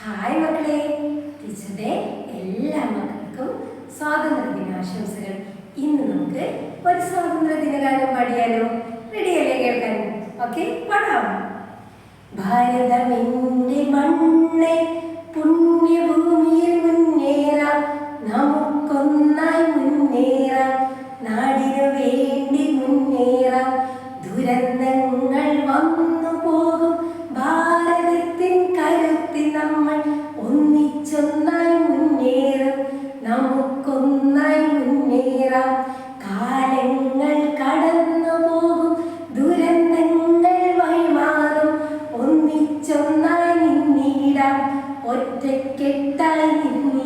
Hi മക്കളെ. ടീച്ചറുടെ എല്ലാ മക്കൾക്കും സ്വാതന്ത്ര്യ ദിനാശംസകൾ. ഇന്ന് നമുക്ക് ഒരു സ്വാതന്ത്ര്യ ദിനഗാനം പാടിയാലോ? റെഡിയല്ലേ കേൾക്കാൻ? ഓക്കെ പാടാം. ഭാരതമെന്റെ മണ്ണ് പുണ്യഭൂമിയിൽ മുന്നേറാം. നമുക്കൊന്നായി മുന്നേറാം. നാടിനു വേണ്ടി മുന്നേറാം. ദുരന്തങ്ങൾ വന്നു നമ്മൾ ഒന്നിച്ചൊന്നായി മുന്നേറും. നമുക്കൊന്നായി മുന്നേറാം. കാലങ്ങൾ കടന്നു പോകും. ദുരന്തങ്ങൾ വഴിമാറും. ഒന്നിച്ചൊന്നായി നിന്നിടാം. ഒറ്റക്കെട്ടായി ഭാരതമെന്ന